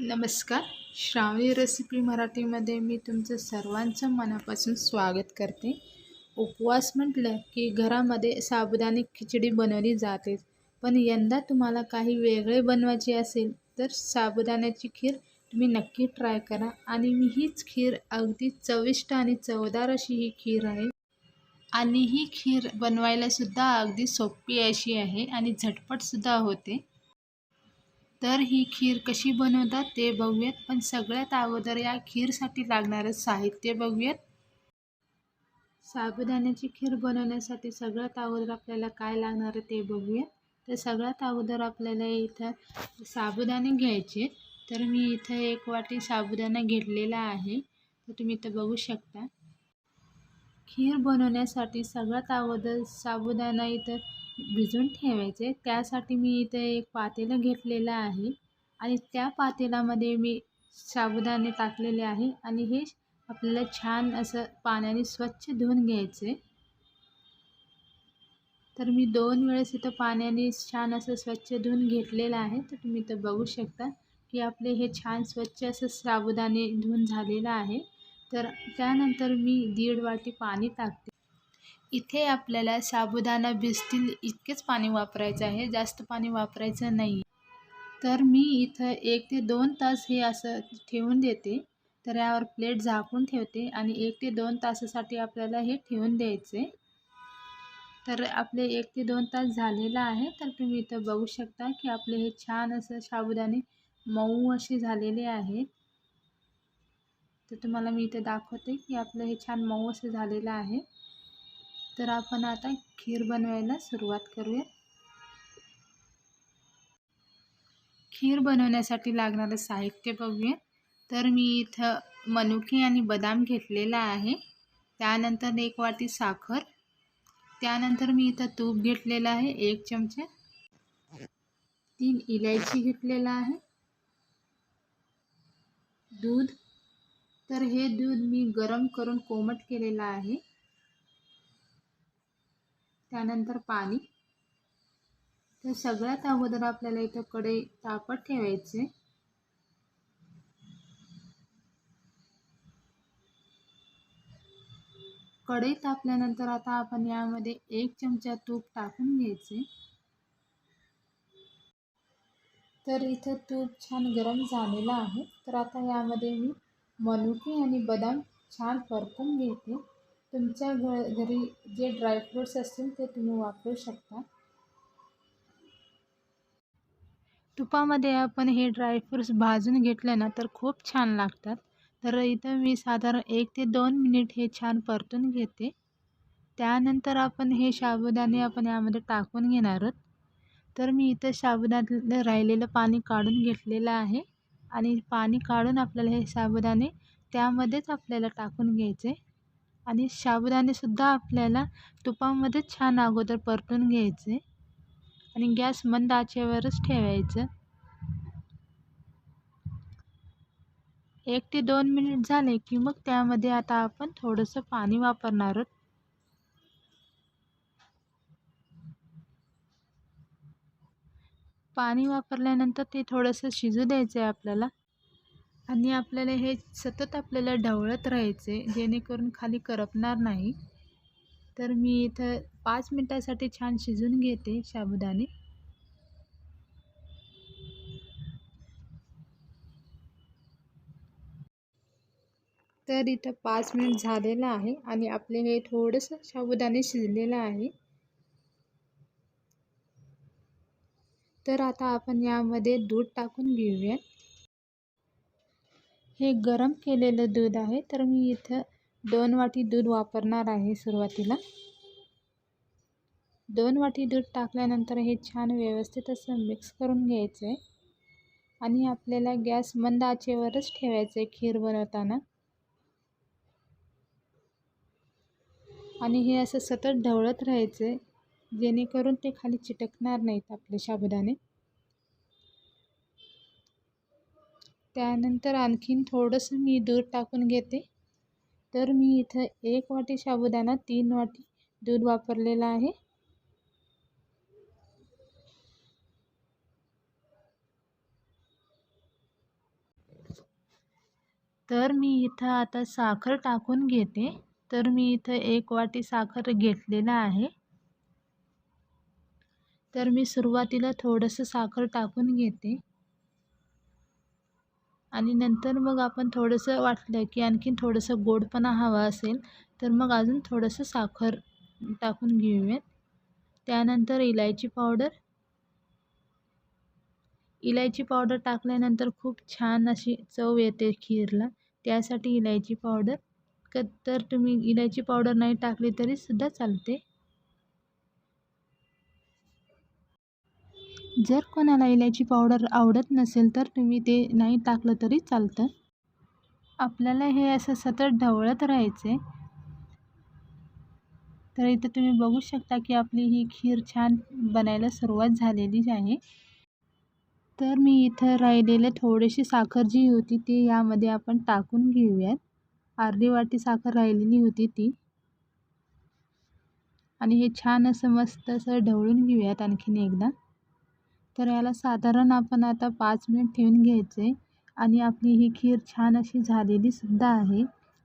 नमस्कार. श्रावणी रेसिपी मराठीमध्ये मी तुमचं सर्वांचं मनापासून स्वागत करते. उपवास म्हटलं की घरामध्ये साबुदाणे खिचडी बनवली जाते. पण यंदा तुम्हाला काही वेगळे बनवायचे असेल तर साबुदाण्याची खीर तुम्ही नक्की ट्राय करा आणि मी हीच खीर अगदी चविष्ट आणि चवदार अशी ही खीर आहे. आणि ही खीर बनवायलासुद्धा अगदी सोपी अशी आहे आणि झटपटसुद्धा होते. तर ही खीर कशी बनवतात ते बघूयात. पण सगळ्यात अगोदर या खीरसाठी लागणारं साहित्य बघूयात. साबुदाण्याची खीर बनवण्यासाठी सगळ्यात अगोदर आपल्याला काय लागणार आहे ते बघूयात. तर सगळ्यात अगोदर आपल्याला इथं साबुदाणे घ्यायचे तर मी इथं एक वाटी साबुदाणा घेतलेला आहे. तर तुम्ही इथं बघू शकता. खीर बनवण्यासाठी सगळ्यात अगोदर साबुदाणा इथं भिजून ठेवायचे. त्यासाठी मी इथे एक पातेलं घेतलेलं आहे आणि त्या पातेल्यामध्ये मी साबुदाणे टाकलेले आहे आणि हे आपल्याला छान असं पाण्याने स्वच्छ धुवून घ्यायचे. तर मी दोन वेळेस इथं पाण्याने छान असं स्वच्छ धुवून घेतलेलं आहे. तर तुम्ही इथं बघू शकता की आपले हे छान स्वच्छ असं साबुदाणे धुवून झालेलं आहे. तर त्यानंतर मी दीड वाटी पाणी टाकते. इथे आपल्याला साबुदाणा भिजतील इतकेच पाणी वापरायचं आहे जास्त पाणी वापरायचं नाही. तर मी इथं एक ते दोन तास हे असं ठेवून देते. तर यावर प्लेट झाकून ठेवते आणि एक ते दोन तासासाठी आपल्याला हे ठेवून द्यायचे. तर आपले एक ते दोन तास झालेला आहे तर तुम्ही इथं बघू शकता की आपले हे छान असं साबुदाणे मऊ असे झालेले आहेत. तर तुम्हाला मी इथे दाखवते की आपलं हे छान मऊ असं झालेलं आहे. तर आपण आता खीर बनवायला सुरुवात करूया. खीर बनवण्यासाठी लागणारं साहित्य बघूया. तर मी इथं मनुके आणि बदाम घेतलेला आहे. त्यानंतर एक वाटी साखर. त्यानंतर मी इथं तूप घेतलेलं आहे एक चमचा. तीन इलायची घेतलेला आहे. दूध. तर हे दूध मी गरम करून कोमट केलेलं आहे. त्यानंतर पाणी. तर सगळ्यात अगोदर आपल्याला इथं कढई तापत ठेवायचे. कढई तापल्यानंतर आता आपण यामध्ये एक चमचा तूप टाकून घ्यायचे. तर इथं तूप छान गरम झालेलं आहे. तर आता यामध्ये मी मनुके आणि बदाम छान परतून घेते. तुमच्या घ घरी जे ड्रायफ्रूट्स असतील ते तुम्ही वापरू शकता. तुपामध्ये आपण हे ड्रायफ्रूट्स भाजून घेतले ना तर खूप छान लागतात. तर इथं मी साधारण एक ते दोन मिनिट हे छान परतून घेते. त्यानंतर आपण हे साबुदाणे आपण यामध्ये टाकून घेणार आहोत. तर मी इथं साबुदाण्यातलं राहिलेलं पाणी काढून घेतलेलं आहे. आणि पाणी काढून आपल्याला हे साबुदाणे त्यामध्येच आपल्याला टाकून घ्यायचे. आणि साबुदाणेसुद्धा आपल्याला तुपामध्येच छान अगोदर परतून घ्यायचे आणि गॅस मंद आचेवरच ठेवायचं. एक ते दोन मिनिट झाले की मग त्यामध्ये आता आपण थोडंसं पाणी वापरणार आहोत. पाणी वापरल्यानंतर ते थोडंसं शिजू द्यायचं आहे आपल्याला. आणि आपल्याला हे सतत आपल्याला ढवळत राहायचे जेणेकरून खाली करपणार नाही. तर मी इथं पाच मिनटासाठी छान शिजून घेते साबुदाणे. तर इथं पाच मिनिट झालेलं आहे आणि आपले हे थोडंसं साबुदाणे शिजलेलं आहे. तर आता आपण यामध्ये दूध टाकून घेऊया हे गरम केलेलं दूध आहे. तर मी इथं दोन वाटी दूध वापरणार आहे सुरुवातीला. दोन वाटी दूध टाकल्यानंतर हे छान व्यवस्थित असं मिक्स करून घ्यायचं आहे आणि आपल्याला गॅस मंद आचेवरच ठेवायचं आहे खीर बनवताना. आणि हे असं सतत ढवळत राहायचं आहे जेणेकरून ते खाली चिटकणार नाहीत आपले साबुदाणे. त्यानंतर आणखीन थोडंसं मी दूध टाकून घेते. तर मी इथं एक वाटी साबुदाणा तीन वाटी दूध वापरलेलं आहे. तर मी इथं आता साखर टाकून घेते. तर मी इथं एक वाटी साखर घेतलेला आहे. तर मी सुरुवातीला थोडंसं साखर टाकून घेते. आणि नंतर मग आपण थोडंसं वाटलं की आणखीन थोडंसं गोडपणा हवा असेल तर मग अजून थोडंसं साखर टाकून घेऊयात. त्यानंतर इलायची पावडर. इलायची पावडर टाकल्यानंतर खूप छान अशी चव येते खीरला. त्यासाठी इलायची पावडर. क तर तुम्ही इलायची पावडर नाही टाकली तरीसुद्धा चालते. जर कोणाला इलायची पावडर आवडत नसेल तर तुम्ही ते नाही टाकलं तरी चालतं. आपल्याला हे असं सतत ढवळत राहायचं आहे तर इथं तुम्ही बघू शकता की आपली ही खीर छान बनायला सुरुवात झालेली आहे. तर मी इथं राहिलेले थोडीशी साखर जी होती ती यामध्ये आपण टाकून घेऊयात. अर्धी वाटी साखर राहिलेली होती ती. आणि हे छान असं मस्त असं ढवळून घेऊयात आणखीन एकदा. तर याला साधारण आपण आता पाच मिनिट ठेवून घ्यायचे आणि आपली ही खीर छान अशी झालेली सुद्धा आहे.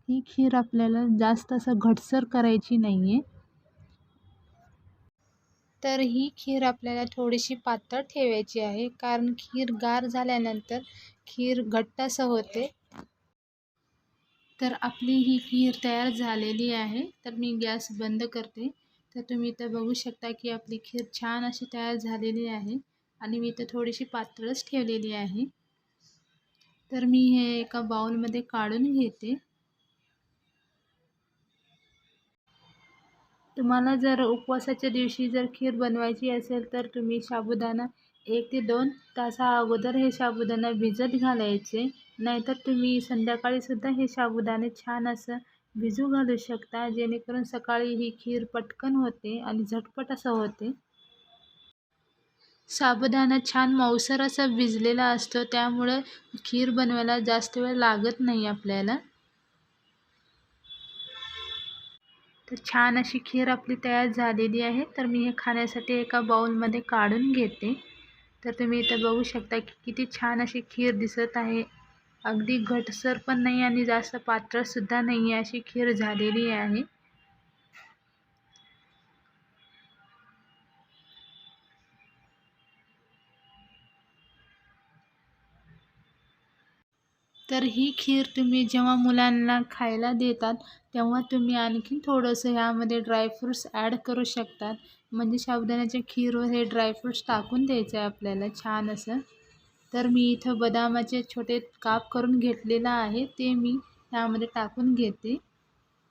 ही खीर आपल्याला जास्त असं घटसर करायची नाही आहे तर ही खीर आपल्याला थोडीशी पातळ ठेवायची आहे. कारण खीर गार झाल्यानंतर खीर घट्ट असं होते. तर आपली ही खीर तयार झालेली आहे. तर मी गॅस बंद करते. तर तुम्ही इथं बघू शकता की आपली खीर छान अशी तयार झालेली आहे. आणि मी इथं थोडीशी पातळच ठेवलेली आहे. तर मी हे एका बाउलमध्ये काढून घेते. तुम्हाला जर उपवासाच्या दिवशी जर खीर बनवायची असेल तर तुम्ही साबुदाणा एक ते दोन तासा अगोदर हे साबुदाणा भिजत घालायचे. नाहीतर तुम्ही संध्याकाळीसुद्धा हे साबुदाणे छान असं भिजू घालू शकता. जेणेकरून सकाळी ही खीर पटकन होते आणि झटपट असं होते. साबुदाणा छान मऊसर असा भिजलेला असतो त्यामुळं खीर बनवायला जास्त वेळ लागत नाही आपल्याला. तर छान अशी खीर आपली तयार झालेली आहे. तर मी हे खाण्यासाठी एका बाउलमध्ये काढून घेते. तर तुम्ही इथं बघू शकता की किती छान अशी खीर दिसत आहे. अगदी घटसर पण नाही आणि जास्त पातळसुद्धा नाही आहे अशी खीर झालेली आहे. तर ही खीर तुम्ही जेव्हा मुलांना खायला देतात तेव्हा तुम्ही आणखीन थोडंसं ह्यामध्ये ड्रायफ्रूट्स ॲड करू शकतात. म्हणजे साबुदाण्याच्या खीरवर हे ड्रायफ्रूट्स टाकून द्यायचं आहे आपल्याला छान असं. तर मी इथं बदामाचे छोटे काप करून घेतलेलं आहे ते मी ह्यामध्ये टाकून घेते.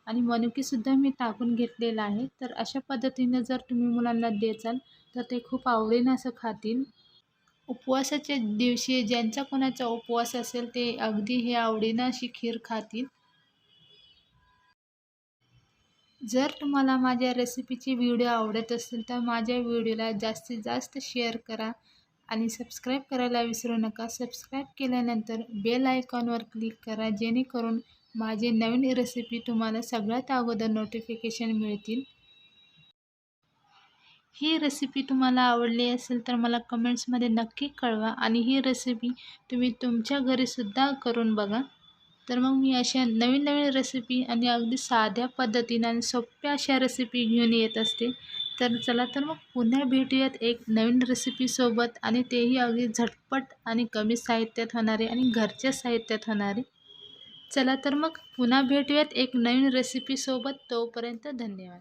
आणि मनुकीसुद्धा मी टाकून घेतलेलं आहे. तर अशा पद्धतीनं जर तुम्ही मुलांना देचाल तर ते खूप आवडीनं असं खातील. उपवासाच्या दिवशी ज्यांचा कोणाचा उपवास असेल ते अगदी हे आवडीनं अशी खीर खातील. जर तुम्हाला माझ्या रेसिपीची व्हिडिओ आवडत असेल तर माझ्या व्हिडिओला जास्तीत जास्त शेअर करा आणि सबस्क्राईब करायला विसरू नका. सबस्क्राईब केल्यानंतर बेल आयकॉनवर क्लिक करा जेणेकरून माझे नवीन रेसिपी तुम्हाला सगळ्यात अगोदर नोटिफिकेशन मिळतील. ही रेसिपी तुम्हाला आवडली असेल तर मला कमेंट्समध्ये नक्की कळवा आणि ही रेसिपी तुम्ही तुमच्या घरीसुद्धा करून बघा. तर मग मी अशा नवीन नवीन रेसिपी आणि अगदी साध्या पद्धतीनं आणि सोप्या अशा रेसिपी घेऊन येत असते. तर चला तर मग पुन्हा भेटूयात एक नवीन रेसिपीसोबत आणि तेही अगदी झटपट आणि कमी साहित्यात होणारे आणि घरच्या साहित्यात होणारे. चला तर मग पुन्हा भेटूयात एक नवीन रेसिपीसोबत तोपर्यंत धन्यवाद.